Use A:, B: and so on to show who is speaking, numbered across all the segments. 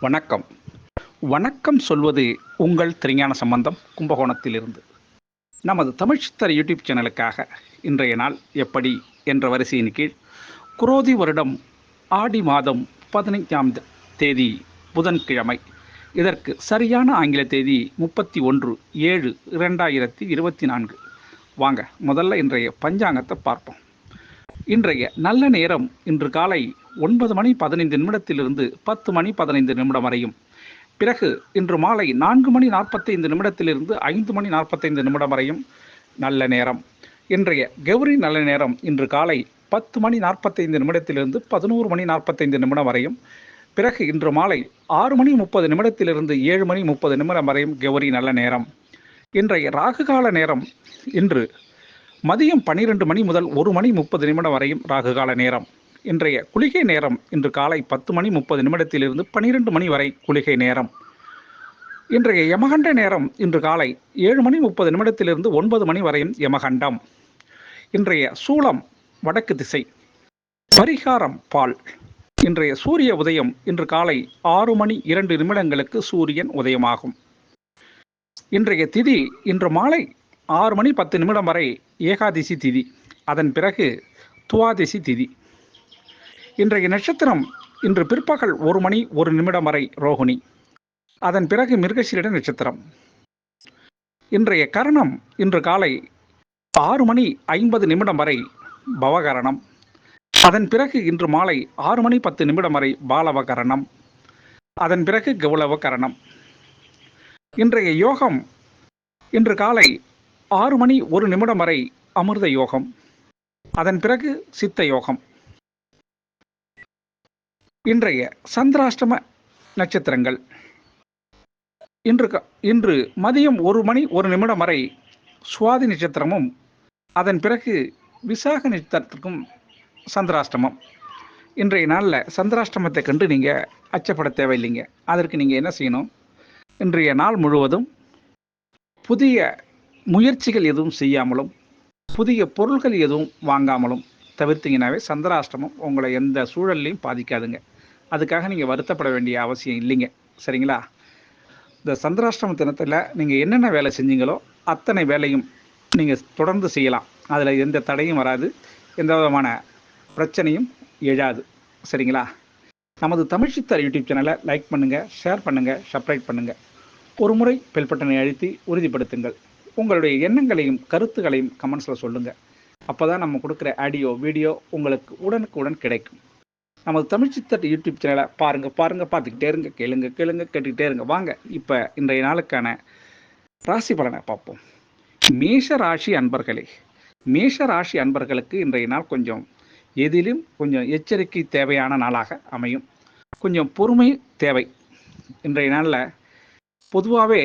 A: வணக்கம். வணக்கம் சொல்வது உங்கள் திருஞான சம்பந்தம் கும்பகோணத்திலிருந்து. நமது தமிழ் சித்தர் யூடியூப் சேனலுக்காக இன்றைய நாள் எப்படி என்ற வரிசையின் கீழ் குரோதி வருடம் ஆடி மாதம் பதினைஞ்சாம் தேதி புதன்கிழமை. இதற்கு சரியான ஆங்கில தேதி முப்பத்தி ஒன்று ஏழு இரண்டாயிரத்தி இருபத்தி நான்கு. வாங்க முதல்ல இன்றைய பஞ்சாங்கத்தை பார்ப்போம். இன்றைய நல்ல நேரம் இன்று காலை ஒன்பது மணி பதினைந்து நிமிடத்திலிருந்து பத்து மணி பதினைந்து நிமிடம் வரையும். பிறகு இன்று மாலை நான்கு மணி நாற்பத்தைந்து நிமிடத்திலிருந்து ஐந்து மணி நாற்பத்தைந்து நிமிடம் வரையும் நல்ல நேரம். இன்றைய கௌரி நல்ல நேரம் இன்று காலை பத்து மணி நாற்பத்தைந்து நிமிடத்திலிருந்து பதினோரு மணி நாற்பத்தைந்து நிமிடம் வரையும். பிறகு இன்று மாலை ஆறு மணி முப்பது நிமிடத்திலிருந்து ஏழு மணி முப்பது நிமிடம் வரையும் கௌரி நல்ல நேரம். இன்றைய ராகுகால நேரம் இன்று மதியம் பன்னிரெண்டு மணி முதல் ஒரு மணி முப்பது நிமிடம் வரையும் ராகுகால நேரம். இன்றைய குளிகை நேரம் இன்று காலை பத்து மணி முப்பது நிமிடத்திலிருந்து பனிரெண்டு மணி வரை குளிகை நேரம். இன்றைய யமகண்ட நேரம் இன்று காலை ஏழு மணி முப்பது நிமிடத்திலிருந்து ஒன்பது மணி வரையும் யமகண்டம். இன்றைய சூளம் வடக்கு திசை. பரிகாரம் பால். இன்றைய சூரிய உதயம் இன்று காலை ஆறு மணி இரண்டு நிமிடங்களுக்கு சூரியன் உதயமாகும். இன்றைய திதி இன்று மாலை ஆறு மணி பத்து நிமிடம் வரை ஏகாதசி திதி. அதன் பிறகு துவாதசி திதி. இன்றைய நட்சத்திரம் இன்று பிற்பகல் ஒரு மணி ஒரு நிமிடம் வரை ரோகிணி. அதன் பிறகு மிருகசீரிட நட்சத்திரம். இன்றைய கரணம் இன்று காலை ஆறு மணி ஐம்பது நிமிடம் வரை பவகரணம். அதன் பிறகு இன்று மாலை ஆறு மணி பத்து நிமிடம் வரை பாலவகரணம். அதன் பிறகு கௌளவகரணம். இன்றைய யோகம் இன்று காலை ஆறு மணி ஒரு நிமிடம் வரை அமிர்த யோகம். அதன் பிறகு சித்த யோகம். இன்றைய சந்திராஷ்டம நட்சத்திரங்கள். இன்று க- இன்று மதியம் ஒரு மணி ஒரு நிமிடம் வரை சுவாதி நட்சத்திரமும் அதன் பிறகு விசாக நட்சத்திரத்திற்கும் சந்திராஷ்டமம். இன்றைய நாளில் சந்திராஷ்டமத்தை கண்டு நீங்கள் அச்சப்பட தேவையில்லைங்க. அதற்கு நீங்கள் என்ன செய்யணும்? இன்றைய நாள் முழுவதும் புதிய முயற்சிகள் எதுவும் செய்யாமலும் புதிய பொருள்கள் எதுவும் வாங்காமலும் தவிர்த்திங்கனாவே சந்திராஷ்டமம் உங்களை எந்த சூழல்லையும் பாதிக்காதுங்க. அதுக்காக நீங்கள் வருத்தப்பட வேண்டிய அவசியம் இல்லைங்க. சரிங்களா? இந்த சந்திராஷ்டம தினத்தில் நீங்கள் என்னென்ன வேலை செஞ்சீங்களோ அத்தனை வேலையும் நீங்கள் தொடர்ந்து செய்யலாம். அதில் எந்த தடையும் வராது. எந்த விதமான பிரச்சனையும் எழாது. சரிங்களா? நமது தமிழ் சித்தர் யூடியூப் சேனலை லைக் பண்ணுங்கள் ஷேர் பண்ணுங்கள் சப்ஸ்கிரைப் பண்ணுங்கள் ஒரு முறை பெல்பட்டனை அழுத்தி உறுதிப்படுத்துங்கள். உங்களுடைய எண்ணங்களையும் கருத்துக்களையும் கமெண்ட்ஸில் சொல்லுங்கள் அப்போ தான் நம்ம கொடுக்குற ஆடியோ வீடியோ உங்களுக்கு உடனுக்குடன் கிடைக்கும். நமது தமிழ் சித்தர் யூடியூப் சேனலை பாருங்கள் பாருங்கள் பார்த்துக்கிட்டே இருங்க கேளுங்க கேளுங்க கேட்டுக்கிட்டே இருங்க. வாங்க இப்போ இன்றைய நாளுக்கான ராசி பலனை பார்ப்போம். மேஷ ராசி அன்பர்களே மேஷ ராசி அன்பர்களுக்கு இன்றைய நாள் கொஞ்சம் எதிலும் கொஞ்சம் எச்சரிக்கை தேவையான நாளாக அமையும். கொஞ்சம் பொறுமை தேவை. இன்றைய நாளில் பொதுவாகவே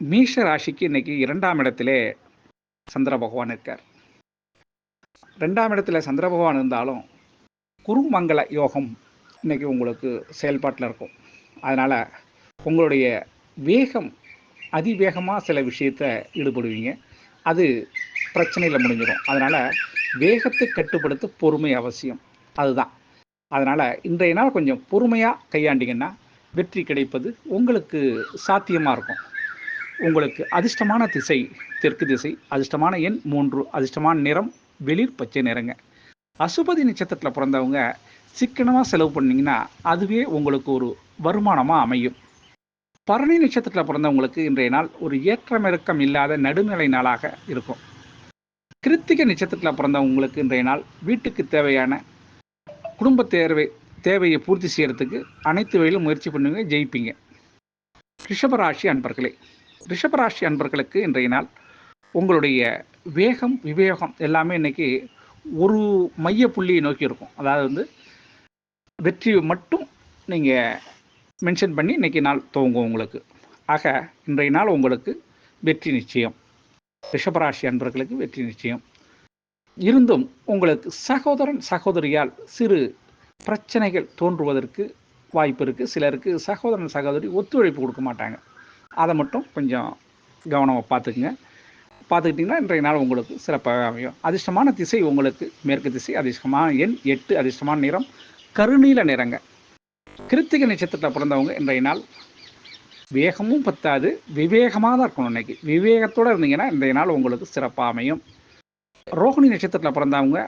A: மீஷ ராசிக்கு இன்னைக்கு இரண்டாம் இடத்திலே சந்திர பகவான் இருக்கார். ரெண்டாம் இடத்துல சந்திர பகவான் இருந்தாலும் குருமங்கள யோகம் இன்னைக்கு உங்களுக்கு செயல்பாட்டில் இருக்கும். அதனால் உங்களுடைய வேகம் அதிவேகமாக சில விஷயத்தை ஈடுபடுவீங்க. அது பிரச்சனையில் முடிஞ்சிடும். அதனால் வேகத்தை கட்டுப்படுத்த பொறுமை அவசியம். அதுதான். அதனால் இன்றைய நாள் கொஞ்சம் பொறுமையாக கையாண்டிங்கன்னா வெற்றி கிடைப்பது உங்களுக்கு சாத்தியமாக இருக்கும். உங்களுக்கு அதிர்ஷ்டமான திசை தெற்கு திசை அதிர்ஷ்டமான எண் மூன்று அதிர்ஷ்டமான நிறம் வெளிர் பச்சை நிறங்க. அசுபதி நட்சத்திரத்தில் பிறந்தவங்க சிக்கனமாக செலவு பண்ணிங்கன்னா அதுவே உங்களுக்கு ஒரு வருமானமாக அமையும். பரணி நட்சத்திரத்தில் பிறந்தவங்களுக்கு இன்றைய நாள் ஒரு ஏற்றமிறக்கம் இல்லாத நடுநிலை நாளாக இருக்கும். கிருத்திகை நட்சத்திரத்தில் பிறந்தவங்களுக்கு இன்றைய நாள் வீட்டுக்கு தேவையான குடும்ப தேவை தேவையை பூர்த்தி செய்யறதுக்கு அனைத்து வழியிலும் முயற்சி பண்ணுவீங்க ஜெயிப்பீங்க. ரிஷபராசி அன்பர்களே ரிஷபராசி அன்பர்களுக்கு இன்றைய நாள் உங்களுடைய வேகம் விவேகம் எல்லாமே இன்னைக்கு ஒரு மைய புள்ளியை நோக்கி இருக்கும். அதாவது வந்து வெற்றி மட்டும் நீங்கள் மென்ஷன் பண்ணி இன்றைக்கி நாள் துவங்கும் உங்களுக்கு. ஆக இன்றைய நாள் உங்களுக்கு வெற்றி நிச்சயம். ரிஷபராசி அன்பர்களுக்கு வெற்றி நிச்சயம். இருந்தும் உங்களுக்கு சகோதரன் சகோதரியால் சிறு பிரச்சனைகள் தோன்றுவதற்கு வாய்ப்பு இருக்குது சிலருக்கு சகோதரன் சகோதரி ஒத்துழைப்பு கொடுக்க மாட்டாங்க. அதை மட்டும் கொஞ்சம் கவனமாக பார்த்துக்குங்க. பார்த்துக்கிட்டிங்கன்னா இன்றைய நாள் உங்களுக்கு சிறப்பாக அமையும். அதிர்ஷ்டமான திசை உங்களுக்கு மேற்கு திசை அதிர்ஷ்டமான எண் எட்டு அதிர்ஷ்டமான நிறம் கருநீல நிறங்க. கிருத்திகை நட்சத்திரத்தில் பிறந்தவங்க இன்றைய நாள் வேகமும் பத்தாது விவேகமாக தான் இருக்கணும் இன்னைக்கு. விவேகத்தோடு இருந்தீங்கன்னா இன்றைய நாள் உங்களுக்கு சிறப்பாக அமையும். ரோஹிணி நட்சத்திரத்தில் பிறந்தவங்க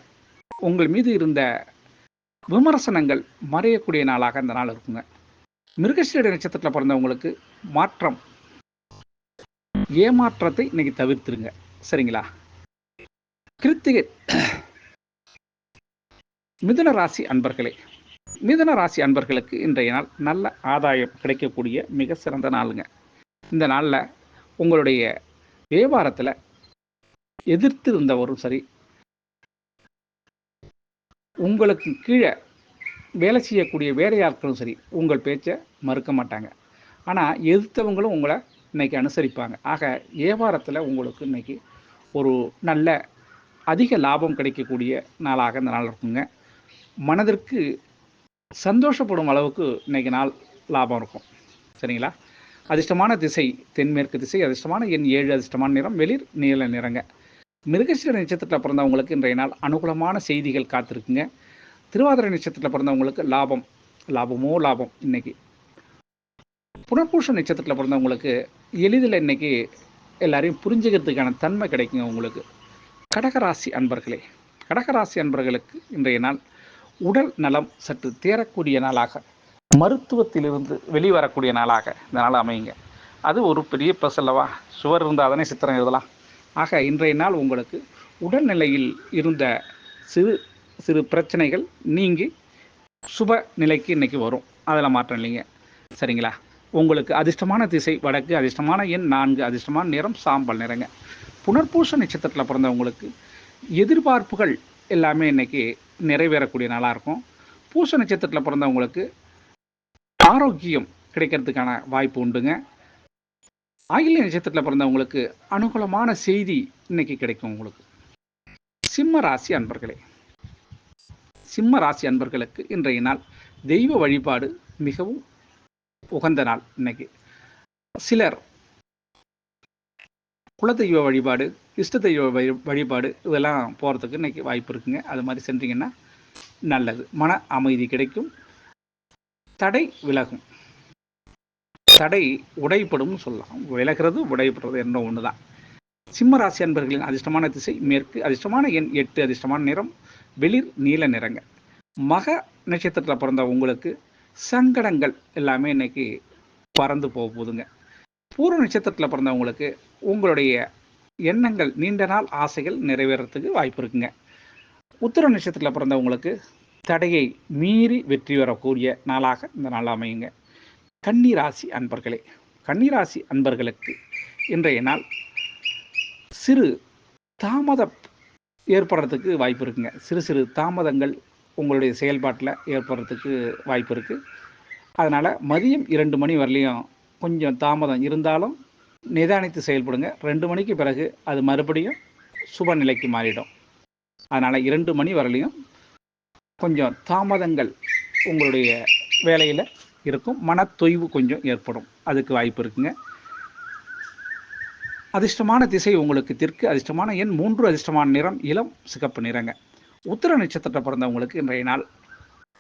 A: உங்கள் மீது இருந்த விமர்சனங்கள் மறையக்கூடிய நாளாக இந்த நாள் இருக்குங்க. மிருகசீட நட்சத்திரத்தில் பிறந்தவங்களுக்கு மாற்றம் ஏமாற்றத்தை இன்னைக்கு தவிர்த்துருங்க. சரிங்களா? கிருத்திகை மிதுன ராசி அன்பர்களே மிதுன ராசி அன்பர்களுக்கு இன்றைய நாள் நல்ல ஆதாயம் கிடைக்கக்கூடிய மிக சிறந்த நாளுங்க. இந்த நாளில் உங்களுடைய வியாபாரத்தில் எதிர்த்து இருந்தவரும் சரி உங்களுக்கு கீழே வேலை செய்யக்கூடிய வேலையாட்களும் சரி உங்கள் பேச்சை மறுக்க மாட்டாங்க. ஆனால் எதிர்த்தவங்களும் உங்களை இன்னைக்கு அனுசரிப்பாங்க. ஆக வியாபாரத்தில் உங்களுக்கு இன்னைக்கு ஒரு நல்ல அதிக லாபம் கிடைக்கக்கூடிய நாளாக இந்த நாள் இருக்குங்க. மனதிற்கு சந்தோஷப்படும் அளவுக்கு இன்னைக்கு நாள் லாபம் இருக்கும். சரிங்களா? அதிர்ஷ்டமான திசை தென்மேற்கு திசை அதிர்ஷ்டமான எண் ஏழு அதிர்ஷ்டமான நிறம் வெளிர் நீல நிறங்க. மிருகசீர நட்சத்திரத்தில் பிறந்தவங்களுக்கு இன்றைய நாள் அனுகூலமான செய்திகள் காத்திருக்குங்க. திருவாதிரை நட்சத்திரத்தில் பிறந்தவங்களுக்கு லாபம் லாபமோ லாபம் இன்னைக்கு புனர்பூஷ நட்சத்திரத்தில் பிறந்தவங்களுக்கு எளிதில் இன்னைக்கு எல்லாரையும் புரிஞ்சுக்கிறதுக்கான தன்மை கிடைக்குங்க உங்களுக்கு. கடகராசி அன்பர்களே கடகராசி அன்பர்களுக்கு இன்றைய நாள் உடல் நலம் சற்று தேரக்கூடிய நாளாக மருத்துவத்திலிருந்து வெளிவரக்கூடிய நாளாக இந்த நாள் அமையுங்க. அது ஒரு பெரிய ப்ளஸ் அல்லவா சுவர் இருந்தால் தானே சித்திரம் எழுதலாம். ஆக இன்றைய நாள் உங்களுக்கு உடல்நிலையில் இருந்த சிறு சிறு பிரச்சனைகள் நீங்கி சுப நிலைக்கு இன்னைக்கு வரும். அதில் மாற்றம் இல்லைங்க. சரிங்களா? உங்களுக்கு அதிர்ஷ்டமான திசை வடக்கு அதிர்ஷ்டமான எண் நான்கு அதிர்ஷ்டமான நிறம் சாம்பல் நிறங்க. புனர்பூச நட்சத்திரத்தில் பிறந்தவங்களுக்கு எதிர்பார்ப்புகள் எல்லாமே இன்றைக்கி நிறைவேறக்கூடிய நாளாக இருக்கும். பூச நட்சத்திரத்தில் பிறந்தவங்களுக்கு ஆரோக்கியம் கிடைக்கிறதுக்கான வாய்ப்பு உண்டுங்க. ஆகிய நட்சத்திரத்தில் பிறந்தவங்களுக்கு அனுகூலமான செய்தி இன்னைக்கு கிடைக்கும் உங்களுக்கு. சிம்ம ராசி அன்பர்களே. சிம்ம ராசி அன்பர்களுக்கு இன்றைய நாள் தெய்வ வழிபாடு மிகவும் உகந்த நாள் இன்னைக்கு. சிலர் குலதெய்வ வழிபாடு இஷ்ட தெய்வ வழிபாடு இதெல்லாம் போகிறதுக்கு இன்னைக்கு வாய்ப்பு இருக்குங்க. அது மாதிரி சென்றீங்கன்னா நல்லது. மன அமைதி கிடைக்கும். தடை விலகும். தடை உடைப்படும் சொல்லலாம். விலகிறது உடைப்படுறது என்ன ஒன்று தான் சிம்ம ராசி அன்பர்களின் அதிர்ஷ்டமான திசை மேற்கு. அதிர்ஷ்டமான எண் எட்டு அதிர்ஷ்டமான நிறம் வெளிர் நீல நிறங்க. மக நட்சத்திரத்தில் பிறந்த உங்களுக்கு சங்கடங்கள் எல்லாமே இன்னைக்கு பறந்து போக போகுதுங்க. பூர்வ நட்சத்திரத்தில் பிறந்தவங்களுக்கு உங்களுடைய எண்ணங்கள் நீண்ட நாள் ஆசைகள் நிறைவேறத்துக்கு வாய்ப்பு இருக்குங்க. உத்தர நட்சத்திரத்தில் பிறந்தவங்களுக்கு தடையை மீறி வெற்றி பெறக்கூடிய நாளாக இந்த நாள் அமையுங்க. கன்னிராசி அன்பர்களே கன்னிராசி அன்பர்களுக்கு இன்றைய நாள் சிறு தாமதம் ஏற்படுறதுக்கு வாய்ப்பு இருக்குங்க. சிறு சிறு தாமதங்கள் உங்களுடைய செயல்பாட்டில் ஏற்படுறதுக்கு வாய்ப்பு இருக்குது அதனால் மதியம் இரண்டு மணி வரலையும் கொஞ்சம் தாமதம் இருந்தாலும் நிதானித்து செயல்படுங்க. ரெண்டு மணிக்கு பிறகு அது மறுபடியும் சுப நிலைக்கு மாறிடும். அதனால் இரண்டு மணி வரலையும் கொஞ்சம் தாமதங்கள் உங்களுடைய வேலையில் இருக்கும். மனத்தொய்வு கொஞ்சம் ஏற்படும். அதுக்கு வாய்ப்பு இருக்குங்க. அதிர்ஷ்டமான திசை உங்களுக்கு தெற்கு. அதிர்ஷ்டமான எண் மூன்று. அதிர்ஷ்டமான நிறம் இளம். சிகப்பு நிறங்க. உத்திர நட்சத்திரத்தில் பிறந்தவங்களுக்கு இன்றைய நாள்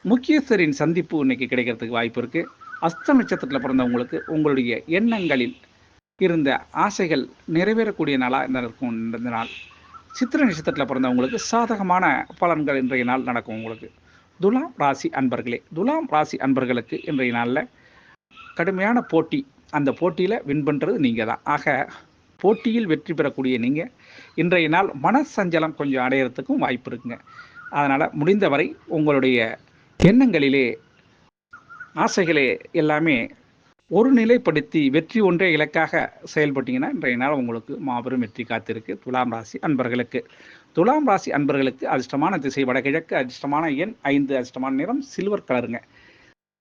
A: முக்கியஸ்தரின் சந்திப்பு இன்னைக்கு கிடைக்கிறதுக்கு வாய்ப்பு இருக்கு. அஸ்த நட்சத்திரத்தில் பிறந்தவங்களுக்கு உங்களுடைய எண்ணங்களில் இருந்த ஆசைகள் நிறைவேறக்கூடிய நாளாக இந்த இருக்கும் இந்த நாள். சித்திர நட்சத்திரத்தில் பிறந்தவங்களுக்கு சாதகமான பலன்கள் இன்றைய நாள் நடக்கும் உங்களுக்கு. துலாம் ராசி அன்பர்களே துலாம் ராசி அன்பர்களுக்கு இன்றைய நாளில் கடுமையான போட்டி. அந்த போட்டியில் வின் பண்ணுறது நீங்கள் தான் ஆக போட்டியில் வெற்றி பெறக்கூடிய நீங்கள் இன்றைய நாள் மனசஞ்சலம் கொஞ்சம் அடையிறதுக்கும் வாய்ப்பு இருக்குங்க. அதனால் முடிந்தவரை உங்களுடைய எண்ணங்களிலே ஆசைகளே எல்லாமே ஒரு நிலைப்படுத்தி வெற்றி ஒன்றே இலக்காக செயல்பட்டீங்கன்னா இன்றைய நாள் உங்களுக்கு மாபெரும் வெற்றி காத்திருக்கு. துலாம் ராசி அன்பர்களுக்கு. துலாம் ராசி அன்பர்களுக்கு அதிர்ஷ்டமான திசை வடகிழக்கு அதிர்ஷ்டமான எண் ஐந்து அதிர்ஷ்டமான நிறம் சில்வர் கலருங்க.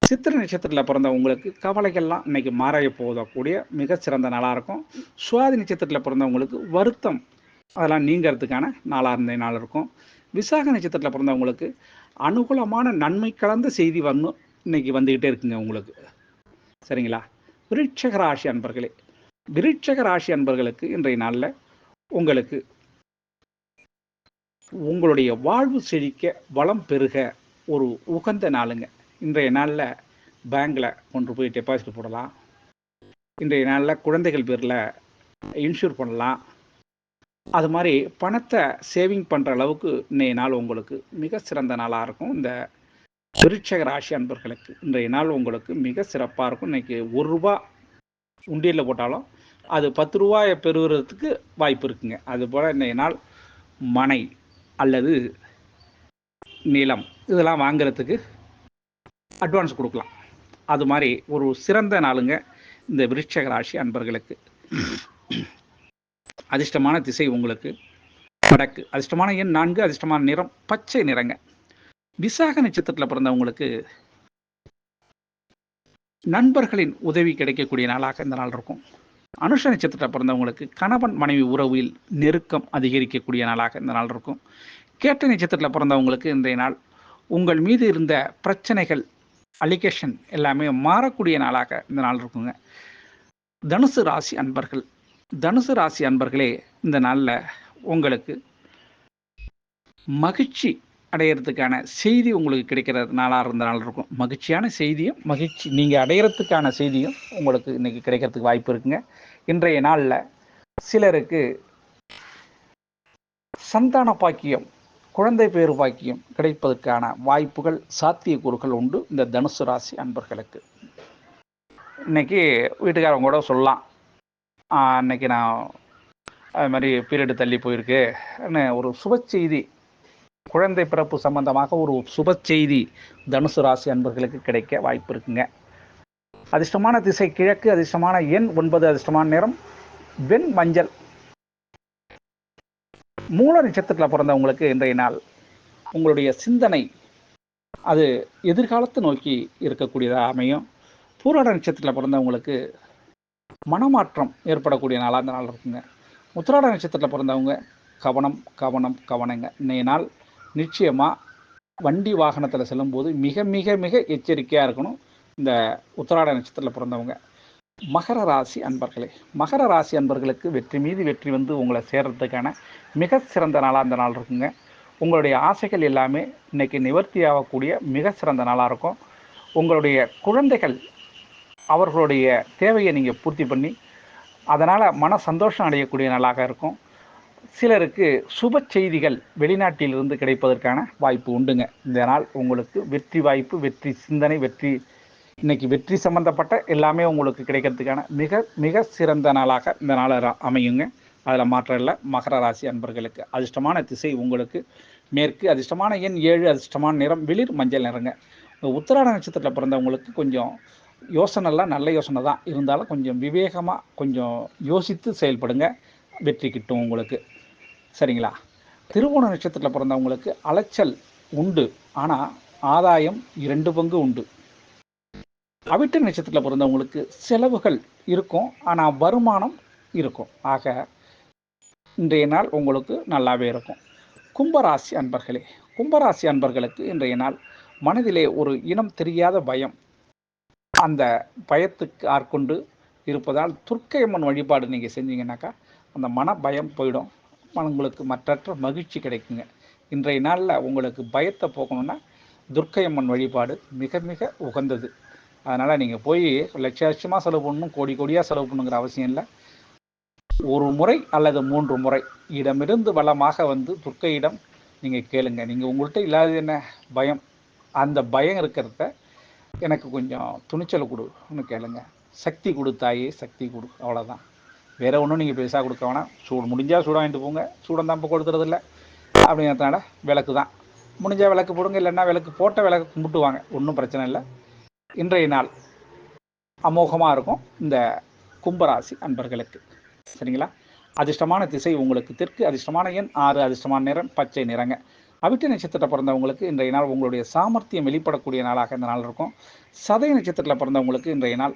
A: சித்திரை நட்சத்திரத்தில் பிறந்த உங்களுக்கு கவலைகள்லாம் இன்னைக்கு மாறைய போதக்கூடிய மிகச்சிறந்த நாளாக இருக்கும். சுவாதி நட்சத்திரத்தில் பிறந்தவங்களுக்கு வருத்தம் அதெல்லாம் நீங்கிறதுக்கான நாளாக இருந்த நாள் இருக்கும். விசாக நட்சத்திரத்தில் பிறந்தவங்களுக்கு அனுகூலமான நன்மை கலந்த செய்தி வந்து இன்னைக்கு வந்துக்கிட்டே இருக்குங்க உங்களுக்கு. சரிங்களா? விருட்சக ராசி அன்பர்களே விருட்சக ராசி அன்பர்களுக்கு இன்றைய நாளில் உங்களுக்கு உங்களுடைய வாழ்வு செழிக்க வளம் பெருக ஒரு உகந்த நாளுங்க. இன்றைய நாளில் பேங்க்கில் கொண்டு போய் டெபாசிட் போடலாம். இன்றைய நாளில் குழந்தைகள் பேரில் இன்சூர் பண்ணலாம். அது மாதிரி பணத்தை சேவிங் பண்ணுற அளவுக்கு இன்றைய நாள் உங்களுக்கு மிக சிறந்த நாளாக இருக்கும். இந்த விருட்சக ராசி அன்பர்களுக்கு இன்றைய நாள் உங்களுக்கு மிக சிறப்பாக இருக்கும். இன்றைக்கி ஒரு ரூபா உண்டியலில் போட்டாலும் அது பத்து ரூபாயை பெறுகிறதுக்கு வாய்ப்பு இருக்குங்க. அதுபோல் இன்றைய நாள் மனை அல்லது நிலம் இதெல்லாம் வாங்கிறதுக்கு அட்வான்ஸ் கொடுக்கலாம். அது மாதிரி ஒரு சிறந்த நாளுங்க இந்த விருட்சக ராசி அன்பர்களுக்கு. அதிர்ஷ்டமான திசை உங்களுக்கு. வடக்கு அதிர்ஷ்டமான எண் நான்கு அதிர்ஷ்டமான நிறம் பச்சை நிறங்க. விசாக நட்சத்திரத்தில் பிறந்தவங்களுக்கு நண்பர்களின் உதவி கிடைக்கக்கூடிய நாளாக இந்த நாள் இருக்கும். அனுஷ நட்சத்திரத்தில் பிறந்தவங்களுக்கு கணவன் மனைவி உறவில் நெருக்கம் அதிகரிக்கக்கூடிய நாளாக இந்த நாள் இருக்கும். கேட்ட நட்சத்திரத்தில் பிறந்தவங்களுக்கு இன்றைய நாள் உங்கள் மீது இருந்த பிரச்சனைகள் அலிகேஷன் எல்லாமே மாறக்கூடிய நாளாக இந்த நாள் இருக்குங்க. தனுசு ராசி அன்பர்கள் தனுசு ராசி அன்பர்களே இந்த நாளில் உங்களுக்கு மகிழ்ச்சி அடையிறதுக்கான செய்தி உங்களுக்கு கிடைக்கிற நாளாக இருந்த நாள் இருக்கும். மகிழ்ச்சியான செய்தியும் மகிழ்ச்சி நீங்கள் அடையிறதுக்கான செய்தியும் உங்களுக்கு இன்றைக்கி கிடைக்கிறதுக்கு வாய்ப்பு இருக்குங்க. இன்றைய நாளில் சிலருக்கு சந்தான பாக்கியம் குழந்தை பேர் பாக்கியம் கிடைப்பதற்கான வாய்ப்புகள் சாத்தியக்கூறுகள் உண்டு இந்த தனுசு ராசி அன்பர்களுக்கு. இன்னைக்கு வீட்டுக்காரங்க கூட சொல்லலாம். இன்னைக்கு நான் அது மாதிரி பீரியடு தள்ளி போயிருக்கு. ஒரு சுப செய்தி. குழந்தை பிறப்பு சம்பந்தமாக ஒரு சுப செய்தி தனுசு ராசி அன்பர்களுக்கு கிடைக்க வாய்ப்பு இருக்குங்க. அதிர்ஷ்டமான திசை கிழக்கு அதிர்ஷ்டமான எண் ஒன்பது அதிர்ஷ்டமான நிறம் வெண் மஞ்சள். மூல நட்சத்திரத்தில் பிறந்தவங்களுக்கு இன்றைய நாள் உங்களுடைய சிந்தனை அது எதிர்காலத்தை நோக்கி இருக்கக்கூடியதாக அமையும். பூராட நட்சத்திரத்தில் பிறந்தவங்களுக்கு மனமாற்றம் ஏற்படக்கூடிய நாளாக அந்த நாள் இருக்குங்க. உத்திராட நட்சத்திரத்தில் பிறந்தவங்க கவனம் கவனம் கவனங்க. இன்றைய நாள் நிச்சயமாக வண்டி வாகனத்தில் செல்லும்போது மிக மிக மிக எச்சரிக்கையாக இருக்கணும். இந்த உத்திராட நட்சத்திரத்தில் பிறந்தவங்க. மகர ராசி அன்பர்களே மகர ராசி அன்பர்களுக்கு வெற்றி மீது வெற்றி வந்து உங்களை சேர்றதுக்கான மிக சிறந்த நாளாக அந்த நாள் இருக்குங்க. உங்களுடைய ஆசைகள் எல்லாமே இன்றைக்கி நிவர்த்தி ஆகக்கூடிய மிக சிறந்த நாளாக இருக்கும். உங்களுடைய குழந்தைகள் அவர்களுடைய தேவையை நீங்கள் பூர்த்தி பண்ணி அதனால் மன சந்தோஷம் அடையக்கூடிய நாளாக இருக்கும். சிலருக்கு சுப செய்திகள் வெளிநாட்டிலிருந்து கிடைப்பதற்கான வாய்ப்பு உண்டுங்க. இந்த நாள் உங்களுக்கு வெற்றி வாய்ப்பு வெற்றி சிந்தனை வெற்றி இன்னைக்கு வெற்றி சம்பந்தப்பட்ட எல்லாமே உங்களுக்கு கிடைக்கிறதுக்கான மிக மிக சிறந்த நாளாக இந்த நாள் அமையுங்க. அதில் மாற்றம் இல்லை. மகர ராசி அன்பர்களுக்கு அதிர்ஷ்டமான திசை உங்களுக்கு. மேற்கு அதிர்ஷ்டமான எண் ஏழு அதிர்ஷ்டமான நிறம் வெளிர் மஞ்சள் நிறங்க. உத்தராட நட்சத்திரத்தில் பிறந்தவங்களுக்கு கொஞ்சம் யோசனைலாம் நல்ல யோசனை தான். இருந்தாலும் கொஞ்சம் விவேகமாக கொஞ்சம் யோசித்து செயல்படுங்க. வெற்றி கிட்டும் உங்களுக்கு. சரிங்களா? திருவோண நட்சத்திரத்தில் பிறந்தவங்களுக்கு அலைச்சல் உண்டு. ஆனால் ஆதாயம் இரண்டு பங்கு உண்டு. அவிட்ட நட்சத்திரத்தில் பிறந்தவங்களுக்கு செலவுகள் இருக்கும் ஆனால் வருமானம் இருக்கும். ஆக இன்றைய நாள் உங்களுக்கு நல்லாவே இருக்கும். கும்பராசி அன்பர்களே கும்பராசி அன்பர்களுக்கு இன்றைய நாள் மனதிலே ஒரு இனம் தெரியாத பயம். அந்த பயத்துக்கு ஆட்கொண்டு இருப்பதால் துர்க்கையம்மன் வழிபாடு நீங்கள் செஞ்சீங்கன்னாக்கா அந்த மன பயம் போயிடும். உங்களுக்கு மற்றற்ற மகிழ்ச்சி கிடைக்குங்க. இன்றைய நாளில் உங்களுக்கு பயத்தை போகணுன்னா துர்க்கையம்மன் வழிபாடு மிக மிக உகந்தது. அதனால் நீங்கள் போய் லட்ச லட்சமாக செலவு பண்ணணும் கோடி கோடியாக செலவு பண்ணுங்கிற அவசியம் இல்லை. ஒரு முறை அல்லது மூன்று முறை இடமிருந்து வளமாக வந்து துர்க்கையிடம் நீங்கள் கேளுங்க. நீங்கள் உங்கள்கிட்ட இல்லாத என்ன? பயம். அந்த பயம் இருக்கிறத எனக்கு கொஞ்சம் துணிச்சல் கொடுன்னு கேளுங்க. சக்தி கொடுத்தாயே சக்தி கொடு. அவ்வளோதான் வேறு ஒன்றும் நீங்கள் பெருசாக கொடுக்க வேணாம். சூடு முடிஞ்சால் சூடாக வாங்கிட்டு போங்க. சூடம் தான் இப்போ கொடுத்துறதில்ல அப்படிங்கிறதுனால விளக்கு தான் முடிஞ்சால் விளக்கு போடுங்க இல்லைன்னா விளக்கு போட்ட விளக்கு கும்பிட்டுவாங்க. ஒன்றும் பிரச்சனை இல்லை. இன்றைய நாள் அமோகமாக இருக்கும் இந்த கும்பராசி அன்பர்களுக்கு. சரிங்களா? அதிர்ஷ்டமான திசை உங்களுக்கு தெற்கு அதிர்ஷ்டமான எண் ஆறு அதிர்ஷ்டமான நிறம் பச்சை நிறங்க. அவிட்ட நட்சத்திரத்தில் பிறந்தவங்களுக்கு இன்றைய நாள் உங்களுடைய சாமர்த்தியம் வெளிப்படக்கூடிய நாளாக இந்த நாள் இருக்கும். சதய நட்சத்திரத்தில் பிறந்தவங்களுக்கு இன்றைய நாள்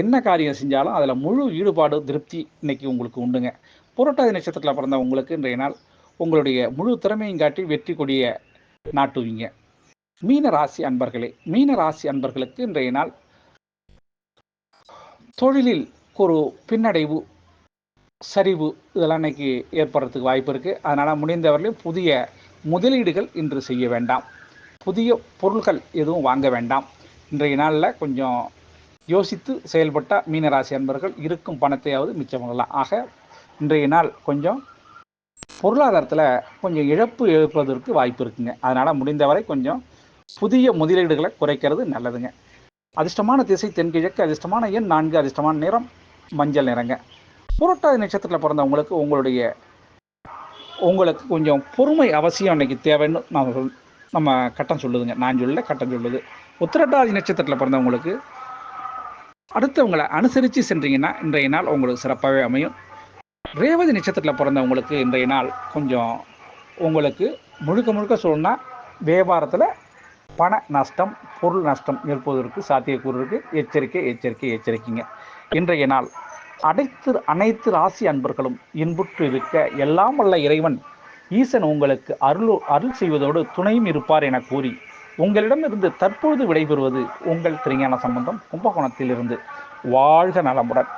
A: என்ன காரியம் செஞ்சாலும் அதில் முழு ஈடுபாடு திருப்தி இன்னைக்கு உங்களுக்கு உண்டுங்க. புரட்டாதி நட்சத்திரத்தில் பிறந்தவங்களுக்கு இன்றைய நாள் உங்களுடைய முழு திறமையும் காட்டி வெற்றி கொடிய நாட்டுவீங்க. மீன ராசி அன்பர்களே மீன ராசி அன்பர்களுக்கு இன்றைய நாள் தொழிலில் ஒரு பின்னடைவு சரிவு இதெல்லாம் இன்னைக்கு ஏற்படுறதுக்கு வாய்ப்பு இருக்குது அதனால் முடிந்தவரையிலும் புதிய முதலீடுகள் இன்று செய்ய வேண்டாம். புதிய பொருட்கள் எதுவும் வாங்க வேண்டாம். இன்றைய நாளில் கொஞ்சம் யோசித்து செயல்பட்ட மீனராசி அன்பர்கள் இருக்கும் பணத்தையாவது மிச்சம் பண்ணலாம். ஆக இன்றைய நாள் கொஞ்சம் பொருளாதாரத்தில் கொஞ்சம் இழப்பு எழுப்பதற்கு வாய்ப்பு இருக்குங்க. அதனால் முடிந்தவரை கொஞ்சம் புதிய முதலீடுகளை குறைக்கிறது நல்லதுங்க. அதிர்ஷ்டமான திசை தென்கிழக்கு அதிர்ஷ்டமான எண் நான்கு அதிர்ஷ்டமான நிறம் மஞ்சள் நிறங்க. புரட்டாதி நட்சத்திரத்தில் பிறந்தவங்களுக்கு உங்களுடைய உங்களுக்கு கொஞ்சம் பொறுமை அவசியம் இன்னைக்கு தேவைன்னு நான் சொல் நம்ம கட்டம் சொல்லுதுங்க. நான் சொல்ல கட்டம் சொல்லுது. உத்திரட்டாதி நட்சத்திரத்தில் பிறந்தவங்களுக்கு அடுத்தவங்களை அனுசரித்து சென்றீங்கன்னா இன்றைய நாள் உங்களுக்கு சிறப்பாகவே அமையும். ரேவதி நட்சத்திரத்தில் பிறந்தவங்களுக்கு இன்றைய நாள் கொஞ்சம் உங்களுக்கு முழுக்க முழுக்க சொல்லணும்னா வியாபாரத்தில் பண நஷ்டம் பொருள் நஷ்டம் ஏற்படுவதற்கு சாத்தியக்கூறு இருக்குது எச்சரிக்கை எச்சரிக்கை எச்சரிக்கைங்க. இன்றைய நாள் அனைத்து அனைத்து ராசி அன்பர்களும் இன்புற்று இருக்க எல்லாம் வல்ல இறைவன் ஈசன் உங்களுக்கு அருள் அருள் செய்வதோடு துணையும் இருப்பார் என கூறி உங்களிடமிருந்து தற்பொழுது விடைபெறுவது உங்கள் திருஞான சம்பந்தம் கும்பகோணத்திலிருந்து. வாழ்க நலமுடன்.